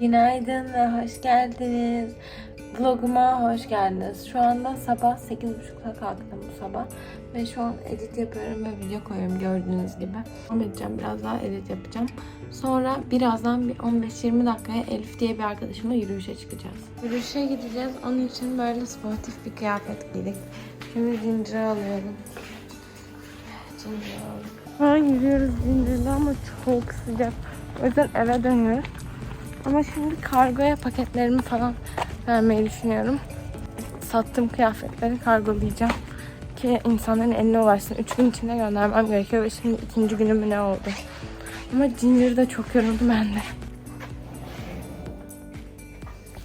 Günaydın ve hoş geldiniz. Vloguma hoş geldiniz. Şu anda sabah 8.30'da kalktım bu sabah. Ve şu an edit yapıyorum ve video koyuyorum gördüğünüz gibi. Devam edeceğim. Biraz daha edit yapacağım. Sonra birazdan bir 15-20 dakikaya Elif diye bir arkadaşımla yürüyüşe çıkacağız. Yürüyüşe gideceğiz. Onun için böyle sportif bir kıyafet giydik. Şimdi zinciri alıyorum. Zinciri aldım. Şu an yürüyoruz zincirde ama çok sıcak. O yüzden eve dönüyoruz. Ama şimdi kargoya paketlerimi falan vermeyi düşünüyorum. Sattığım kıyafetleri kargolayacağım. Ki insanların eline ulaşsın. Üç gün içinde göndermem gerekiyor ve şimdi ikinci günüm ne oldu. Ama Ginger de çok yoruldu ben de.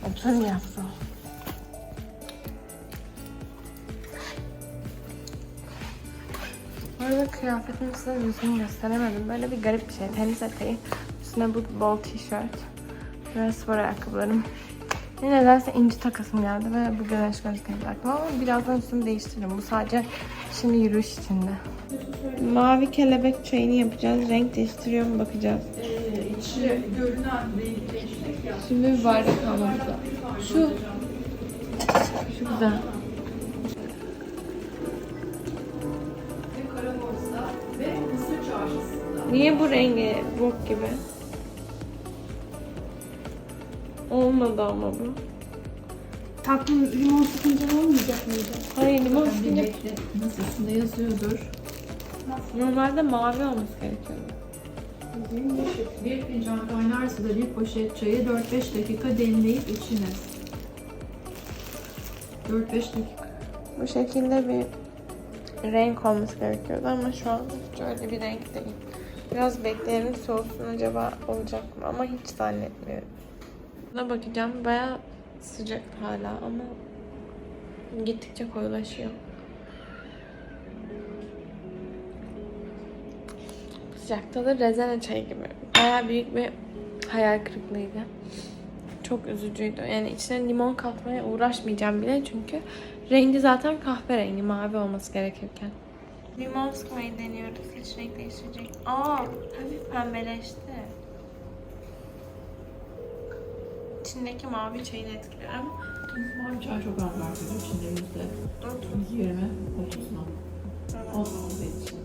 Otur yaptım. Bu arada kıyafetimi size yüzümü gösteremedim. Böyle bir garip bir şey. Tenis eteği. Üstüne bu bol tişört. Ve spor ayakkabılarım. Yine nedense inci takasım geldi ve bu güneş gözlüğünü taktım ama birazdan üstümü değiştiririm. Bu sadece şimdi yürüyüş içinde. Mavi kelebek çayını yapacağız. Renk değiştiriyor mu bakacağız. Şimdi bir bardak almamız. Şu. Şu güzel. Niye bu rengi bok gibi? Olmadı ama bu. Tatlım limon sıkınca olmayacak mıydı? Hayır limon sıkınca. Nasıl üstünde yazıyordur. normalde mavi olması gerekiyor. Bir fincan kaynar suda bir poşet çayı 4-5 dakika demleyip içiniz. 4-5 dakika. Bu şekilde bir renk olması gerekiyordu ama şu an hiç öyle bir renk değil. Biraz bekleyelim soğusun acaba olacak mı ama hiç zannetmiyorum. Buna bakacağım baya sıcak hala ama gittikçe koyulaşıyor. Sıcakta da rezene çayı gibi. Baya büyük bir hayal kırıklığıydı. Çok üzücüydü. Yani içine limon katmaya uğraşmayacağım bile çünkü rengi zaten kahverengi mavi olması gerekirken. Limon sıkmayı deniyoruz. Hiç renk değiştirecek. Aa, hafif pembeleşti. İçindeki mavi çayını etkiliyorum. Mavi çay çok az var tabii. İçinde yüzde 20, 30 mu? Az olduğu için.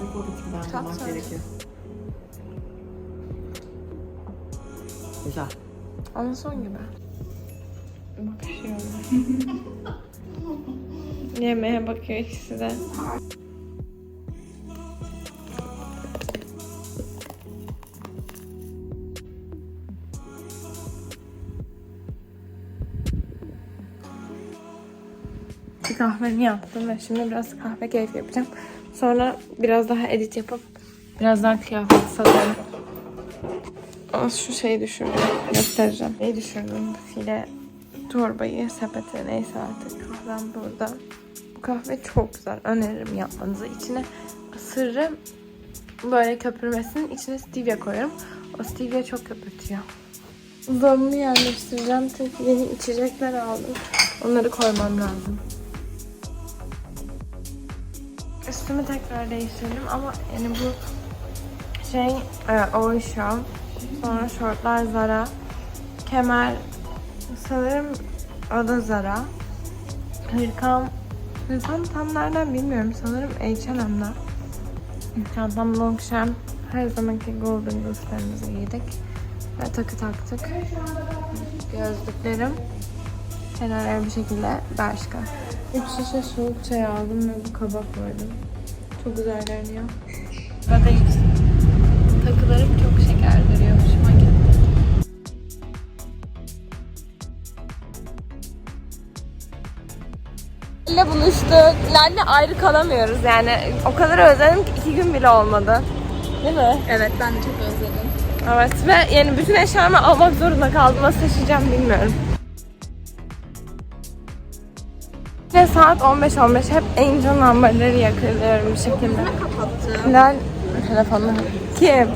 Rekor Tat bulmak gerekiyor. Güzel. Ama son gibi. Bakışıyor. Yemeğe bakıyor ikisi de. kahvemi yaptım ve şimdi biraz kahve keyfi yapacağım. Sonra biraz daha edit yapıp biraz daha kıyafet satarım. Ama şu şeyi düşürdüm. Göstereceğim. Neyi düşürdüm? File torbayı, sepeti neyse artık. Kahvem burada. Bu kahve çok güzel. Öneririm yapmanızı. İçine sırrı böyle köpürmesinin içine stevia koyuyorum. O stevia çok köpürtüyor. Buzdolabımı yerleştireceğim. Çünkü yeni içecekler aldım. Onları koymam lazım. Üstümü tekrar değiştirdim ama yani bu şey e, Oysho. Sonra şortlar Zara. Kemer sanırım o da Zara. Hırkam Hırkam tam nereden bilmiyorum. Sanırım H&M'den. Çantam Longchamp. Her zamanki Golden Goose'larımızı giydik. Ve takı taktık. Gözlüklerim. Kenarları bir şekilde Bershka. 3 şişe soğuk çay aldım ve bu kabak koydum. Çok güzel görünüyor. Burada Takılarım çok şeker duruyor. Hoşuma gitti. Lale buluştuk. Lale ayrı kalamıyoruz yani. O kadar özledim ki iki gün bile olmadı. Değil mi? Evet ben de çok özledim. Evet ve yani bütün eşyalarımı almak zorunda kaldım. Nasıl taşıyacağım bilmiyorum. Ve saat 15-15 hep Angel numberları yakalıyorum bir şekilde. Kapattım. Lal telefonu. Kim?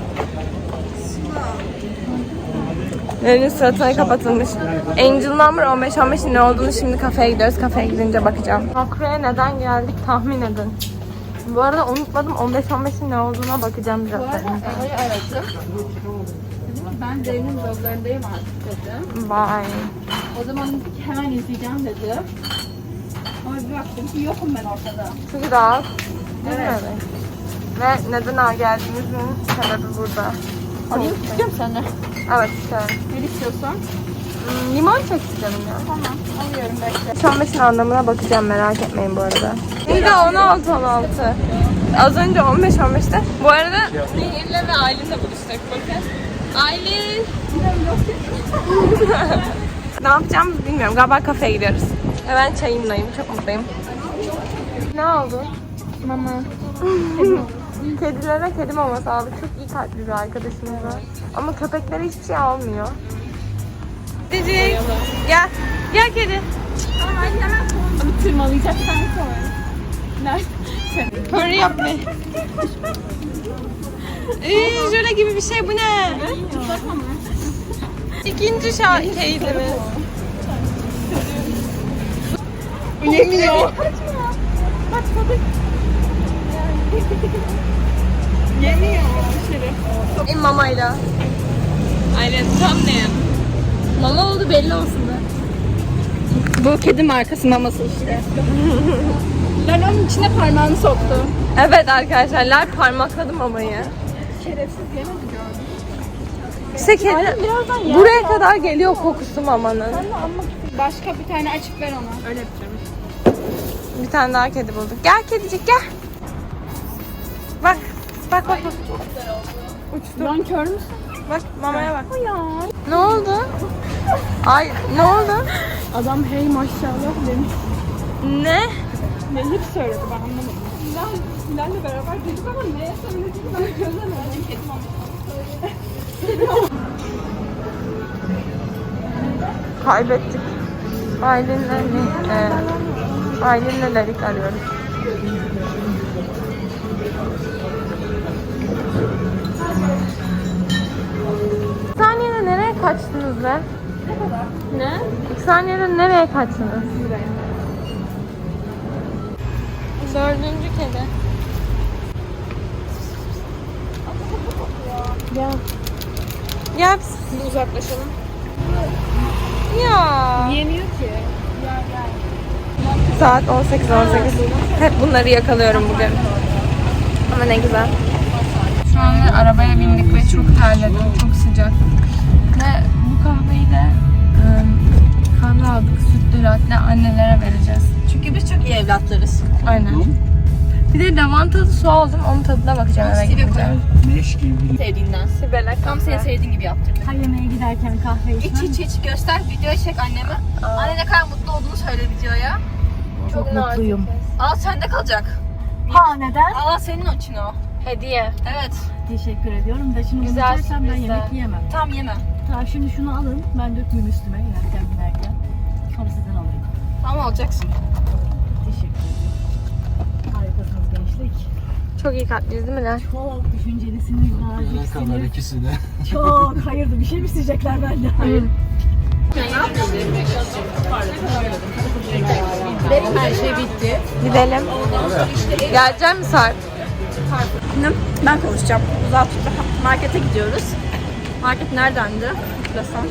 Lal'in suratına kapatılmış. Angel number 15-15'in ne olduğunu şimdi kafeye gidiyoruz. Kafeye gidince bakacağım. Makro'ya neden geldik tahmin edin. Bu arada unutmadım 15-15'in ne olduğuna bakacağım biraz. Orayı aradım. Dedim ki ben Zeyno'nun vloglarındayım artık dedim. Vay. O zaman hemen izleyeceğim dedi. Ama bir baktım ki yokum ben ortada. Çünkü mi? Evet. Ve neden ha geldiğimizin sebebi burada. Alayım istiyorum senden. Evet işte. Ne istiyorsan? Hmm, limon çok istedim ya. Tamam alıyorum bekle. Beşin anlamına bakacağım merak etmeyin bu arada. Şimdi 16 16. Az önce 15 15'te. Bu arada Nehir'le ve Aylin'le buluştuk bakın. Aylin. ne yapacağımızı bilmiyorum. Galiba kafeye gidiyoruz. Ve ben çayımlayım. Çok mutluyum. Ne oldu? Mama. Kedilere kedi maması aldık. Çok iyi kalpli bir arkadaşımız var. Ama köpeklere hiçbir şey almıyor. Kedicik. Gel. Gel kedi. Onu tırmalayacaksan sonra. Nerede? Hurry yap be. Ee, jöle gibi bir şey bu ne? İkinci şa- şeyimiz. Yemiyor. Yemiyor. Benim mamayla. Aynen tam ne? Mama oldu belli olsun da. Bu kedi markası maması işte. ben onun içine parmağını soktum. Evet arkadaşlar, Lar parmakladı mamayı. Şerefsiz yemedi gördüm. İşte kedi Birazdan yer. buraya kadar geliyor kokusu mamanın. Ben de almak. Başka bir tane açık ver ona. Öyle yapacağım. Bir tane daha kedi bulduk. Gel kedicik gel. Bak. Bak bak bak. Uçtu. Lan kör müsün? Bak mamaya bak. Ya. Ne oldu? Ay ne oldu? Adam hey maşallah demiş. Ne? Ne hep söyledi ben anlamadım. Hilal, Hilal'le beraber dedik ama neye söylediğini ben çözemedim. Kaybettik. Aylin'le ne? E, Aylin'le Lerik arıyoruz. İki saniyede nereye kaçtınız be? Ne? İki saniyede nereye kaçtınız? Dördüncü kedi. Gel. Gel. Bir uzaklaşalım. Ya. Yemiyor ki. Gel gel. Saat 18.18. Hep bunları yakalıyorum bugün. Ama ne güzel. Şu an arabaya bindik ve çok terledim. Çok sıcak. Ve bu kahveyi de ıı, kahve aldık. Sütlü latte annelere vereceğiz. Çünkü biz çok iyi evlatlarız. Aynen. Bir de lavantalı su aldım. Onun tadına bakacağım eve gidince. Sevdiğinden. Sibel'e Tam senin sevdiğin gibi yaptırdık. Her yemeğe giderken kahve İç içmem. iç iç göster. Videoya çek anneme. Anne ne kadar mutlu olduğunu söyle videoya. Çok mutluyum. Al sende kalacak. Ha neden? Al senin için o. Hediye. Evet. Teşekkür ediyorum da şimdi Güzel ben sürprizler. yemek yiyemem. Tam yeme. Tamam şimdi şunu alın. Ben dökmeyeyim üstüme inerken binerken. Sonra sizden alırım. Ama alacaksın. Teşekkür ederim. Harikasınız gençlik. Çok iyi kalpliyiz değil mi lan? Çok düşüncelisiniz, kadar naziksiniz. ikisi de. Çok hayırdır bir şey mi isteyecekler benden? Hayır. Benim her şey bitti. Gidelim. Geleceğim mi Sarp? Ben konuşacağım. Uzağa tut. Markete gidiyoruz. Market neredendi? Hatırlasam.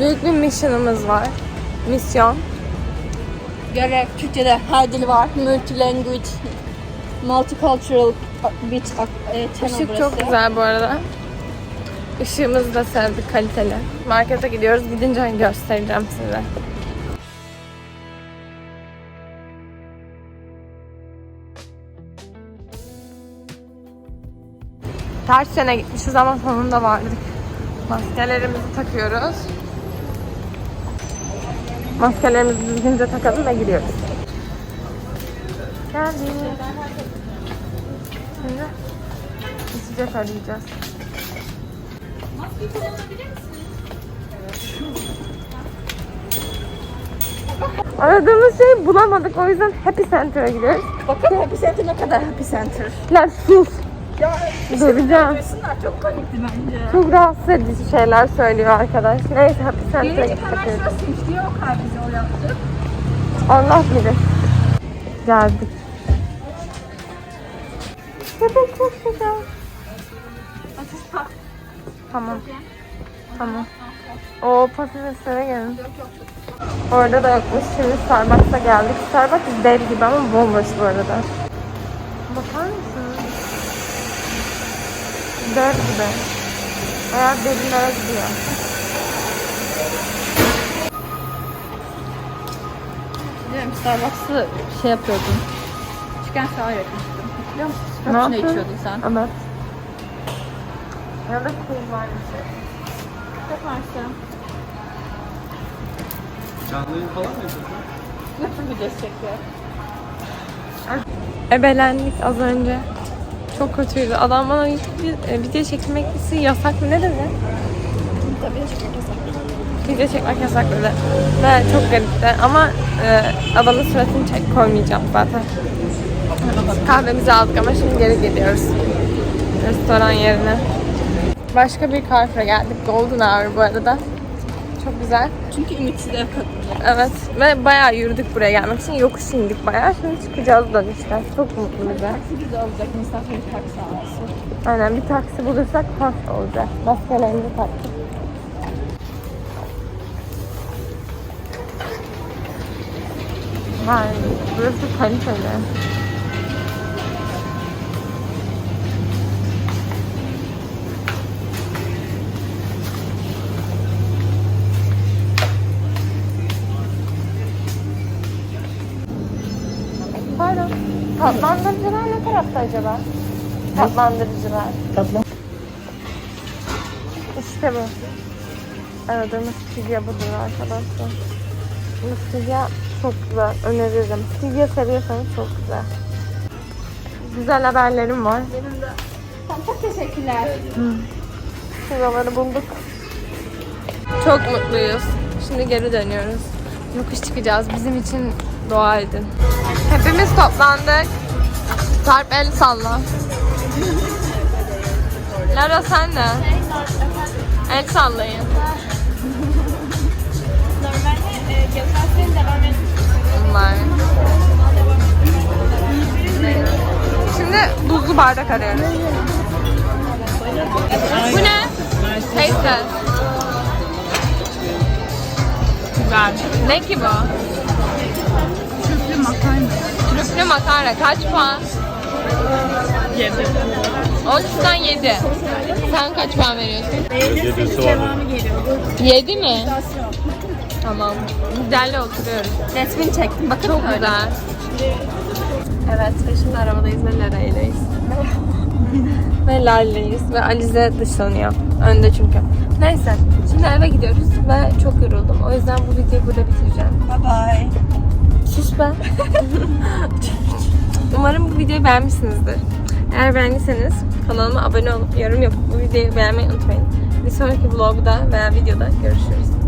Büyük bir mission'ımız var. Misyon. Görev. Türkçe'de her dil var. Multilanguage, multicultural beach e, channel Işık burası. çok güzel bu arada. Işığımızı da sevdik kaliteli. Markete gidiyoruz. Gidince göstereceğim size. Ters sene gitmişiz ama sonunda vardık. Maskelerimizi takıyoruz. Maskelerimizi düzgünce takalım ve gidiyoruz. Geldik. Şimdi içecek arayacağız. Aradığımız şeyi bulamadık o yüzden Happy Center'a gidiyoruz. Bakın Happy Center ne kadar Happy Center. Lan sus. Duracağım. Bunlar çok komikti bence. Çok rahatsız edici şeyler söylüyor arkadaş. Neyse Happy Center'a Gelecek gittik. hemen şurasıymış diye o kadar bize o yaptı. Allah bilir. Geldik. Köpek çok güzel. Tamam. Tamam. O patateslere gelin. Orada da yokmuş. Şimdi Starbucks'a geldik. Starbucks dev gibi ama bomboş bu arada. Bakar mısınız? Dev gibi. Eğer derinlere gidiyor. Biliyorum Starbucks'ı şey yapıyordun. Chicken sour yapmıştım. Hatırlıyor musun? Ne yaptın? içiyordun sen. Evet. Ya da kıyım var bir şey. Varsa. Canlı yayın falan mı yapıyorsun? Nasıl videosu çekiyor? Ebelendik az önce. Çok kötüydü. Adam bana bir e, video çekmesi yasak mı? Ne dedi? Tabii çekmek yasak. Video çekmek yasak dedi. Ve çok garipti. Ama e, adamın suratını çek koymayacağım zaten. Kahvemizi aldık ama şimdi geri gidiyoruz. Restoran yerine. Başka bir Carrefour'a geldik. Golden Hour bu arada. Çok güzel. Çünkü ümitsiz ev kadını. Evet ve bayağı yürüdük buraya gelmek için. Yokuş indik bayağı. Şimdi çıkacağız dönüşte. Çok mutlu bize. Güzel olacak. Misafir taksi alması. Aynen bir taksi bulursak pas olacak. Maskelerini taktık. Vay, burası kaliteli. Tatlandırıcılar ne tarafta acaba? Tatlandırıcılar. Tatlı. İşte bu. Aradığımız stüdyo budur arkadaşlar. Bu stüdyo çok güzel. Öneririm. Stüdyo seviyorsanız çok güzel. Güzel haberlerim var. Çok teşekkürler. Şuraları bulduk. Çok mutluyuz. Şimdi geri dönüyoruz. Yokuş çıkacağız. Bizim için dua edin. Hepimiz toplandık. Sarp el salla. Lara sen de. El sallayın. Normalde geçen sene devam. Bunlar. Şimdi buzlu bardak arıyoruz. Bu ne? Taste Güzel. Ne ki bu? Trüflü makarna. Trüflü makarna. Kaç puan? 7. 13'ten 7. Sen kaç puan veriyorsun? Yedisi var. 7 mi? Tamam. Güzelle oturuyoruz. Resmini çektim. Bakın Çok güzel. Evet ve şimdi arabadayız ve Lara'yleyiz. ve Lale'yiz ve Alize dışlanıyor. Önde çünkü. Neyse. Şimdi eve gidiyoruz ve çok yoruldum. O yüzden bu videoyu burada bitireceğim. Bye bye. Sus be. Umarım bu videoyu beğenmişsinizdir. Eğer beğendiyseniz kanalıma abone olup yorum yapıp bu videoyu beğenmeyi unutmayın. Bir sonraki vlogda veya videoda görüşürüz.